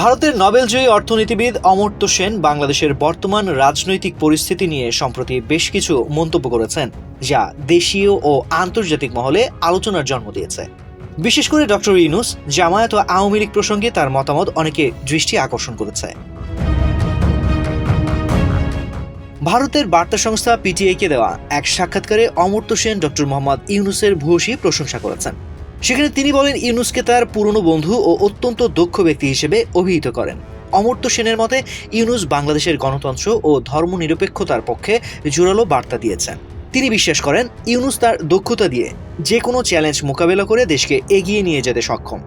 ভারতের নোবেলজয়ী অর্থনীতিবিদ অমর্ত্য সেন বাংলাদেশের বর্তমান রাজনৈতিক পরিস্থিতি নিয়ে সম্প্রতি বেশ কিছু মন্তব্য করেছেন, যা দেশীয় ও আন্তর্জাতিক মহলে আলোচনার জন্ম দিয়েছে। বিশেষ করে ডক্টর ইউনুস, জামায়াত ও আওয়ামী লীগ প্রসঙ্গে তার মতামত অনেকে দৃষ্টি আকর্ষণ করেছে। ভারতের বার্তা সংস্থা পিটিআইকে দেওয়া এক সাক্ষাৎকারে অমর্ত্য সেন ডক্টর মোহাম্মদ ইউনুসের ভূয়সী প্রশংসা করেছেন। সেখানে তিনি বলেন, ইউনুসকে তার পুরনো বন্ধু ও অত্যন্ত দক্ষ ব্যক্তি হিসেবে অভিহিত করেন। অমর্ত্য সেনের মতে, ইউনুস বাংলাদেশের গণতন্ত্র ও ধর্মনিরপেক্ষতার পক্ষে জোরালো বার্তা দিয়েছেন। তিনি বিশ্বাস করেন, ইউনুস তার দক্ষতা দিয়ে যে কোনো চ্যালেঞ্জ মোকাবেলা করে দেশকে এগিয়ে নিয়ে যেতে সক্ষম।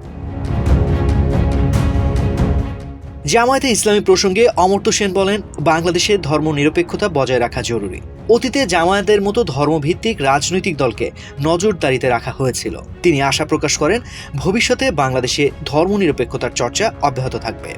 জামায়াতে ইসলামী প্রসঙ্গে অমর্ত্য সেন বলেন, বাংলাদেশে ধর্মনিরপেক্ষতা বজায় রাখা জরুরি। অতীতে জামায়াতের মতো ধর্মভিত্তিক রাজনৈতিক দলকে নজরদারিতে রাখা হয়েছিল। তিনি আশা প্রকাশ করেন, ভবিষ্যতে বাংলাদেশে ধর্মনিরপেক্ষতার চর্চা অব্যাহত থাকবে।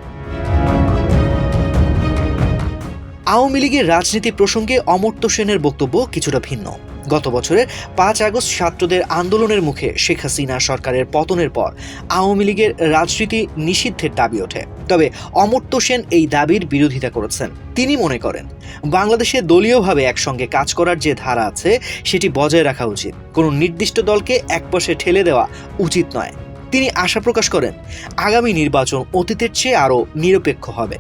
আওয়ামী লীগের রাজনীতি প্রসঙ্গে অমর্ত্য সেনের বক্তব্য কিছুটা ভিন্ন। গত বছরের পাঁচ আগস্ট ছাত্রদের আন্দোলনের মুখে শেখ হাসিনা সরকারের পতনের পর আওয়ামী লীগের রাজনীতি নিষিদ্ধের দাবি ওঠে। তবে অমর্ত্য সেন এই দাবির বিরোধিতা করেছেন। তিনি মনে করেন, বাংলাদেশে দলীয়ভাবে একসঙ্গে কাজ করার যে ধারা আছে, সেটি বজায় রাখা উচিত। কোনো নির্দিষ্ট দলকে একপাশে ঠেলে দেওয়া উচিত নয়। তিনি আশা প্রকাশ করেন, আগামী নির্বাচন অতীতের চেয়ে আরও নিরপেক্ষ হবে।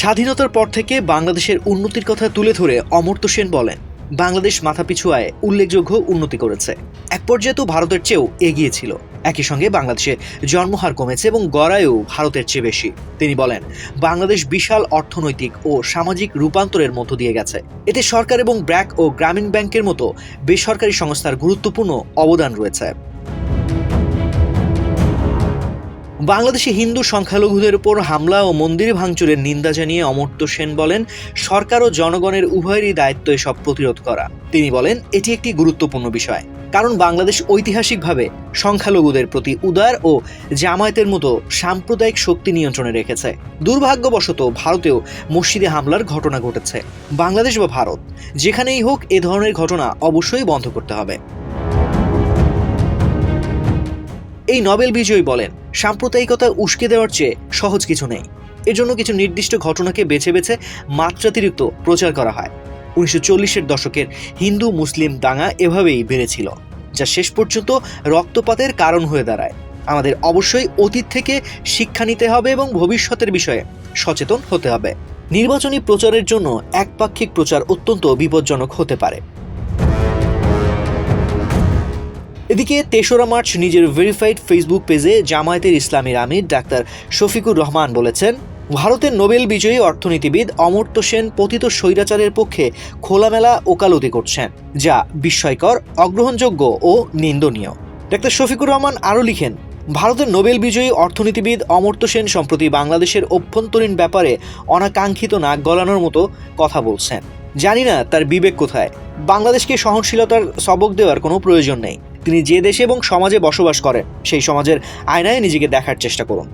স্বাধীনতার পর থেকে বাংলাদেশের উন্নতির কথা তুলে ধরে অমর্ত্য সেন বলেন, বাংলাদেশ মাথাপিছু আয়ে উল্লেখযোগ্য উন্নতি করেছে। এক পর্যায়ে তো ভারতের চেয়েও এগিয়ে ছিল। একই সঙ্গে বাংলাদেশে জন্মহার কমেছে এবং গড়ায়ও ভারতের চেয়ে বেশি। তিনি বলেন, বাংলাদেশ বিশাল অর্থনৈতিক ও সামাজিক রূপান্তরের মধ্য দিয়ে গেছে। এতে সরকার এবং ব্র্যাক ও গ্রামীণ ব্যাংকের মতো বেসরকারি সংস্থার গুরুত্বপূর্ণ অবদান রয়েছে। বাংলাদেশে হিন্দু সংখ্যালঘুদের উপর হামলা ও মন্দির ভাঙচুরের নিন্দা জানিয়ে অমর্ত্য সেন বলেন, সরকার ও জনগণের উভয়েরই দায়িত্ব এসব প্রতিরোধ করা। তিনি বলেন, এটি একটি গুরুত্বপূর্ণ বিষয়, কারণ বাংলাদেশ ঐতিহাসিকভাবে সংখ্যালঘুদের প্রতি উদার ও জামায়াতের মতো সাম্প্রদায়িক শক্তি নিয়ন্ত্রণে রেখেছে। দুর্ভাগ্যবশত ভারতেও মসজিদে হামলার ঘটনা ঘটেছে। বাংলাদেশ বা ভারত, যেখানেই হোক এ ধরনের ঘটনা অবশ্যই বন্ধ করতে হবে। এই নবেল বিজয়ী বলেন, সাম্প্রদায়িকতা উস্কে দেওয়ার চেয়ে সহজ কিছু নেই। এর জন্য কিছু নির্দিষ্ট ঘটনাকে বেছে বেছে মাত্রাতিরিক্ত প্রচার করা হয়। উনিশশো চল্লিশের দশকের হিন্দু মুসলিম দাঙ্গা এভাবেই বেড়েছিল, যা শেষ পর্যন্ত রক্তপাতের কারণ হয়ে দাঁড়ায়। আমাদের অবশ্যই অতীত থেকে শিক্ষা নিতে হবে এবং ভবিষ্যতের বিষয়ে সচেতন হতে হবে। নির্বাচনী প্রচারের জন্য একপাক্ষিক প্রচার অত্যন্ত বিপজ্জনক হতে পারে। এদিকে তেসরা মার্চ নিজের ভেরিফাইড ফেসবুক পেজে জামায়াতের ইসলামীর আমির ডাক্তার শফিকুর রহমান বলেছেন, ভারতের নোবেল বিজয়ী অর্থনীতিবিদ অমর্ত্য সেন পতিত স্বৈরাচারের পক্ষে খোলামেলা ওকালতি করছেন, যা বিস্ময়কর, অগ্রহণযোগ্য ও নিন্দনীয়। ডাক্তার শফিকুর রহমান আরও লিখেন, ভারতের নোবেল বিজয়ী অর্থনীতিবিদ অমর্ত্য সেন সম্প্রতি বাংলাদেশের অভ্যন্তরীণ ব্যাপারে অনাকাঙ্ক্ষিত নাক গলানোর মতো কথা বলছেন। জানি না তার বিবেক কোথায়। বাংলাদেশকে সহনশীলতার সবক দেওয়ার কোনো প্রয়োজন নেই। তিনি যে দেশে এবং সমাজে বসবাস করেন সেই সমাজের আয়নায় নিজেকে দেখার চেষ্টা করুন।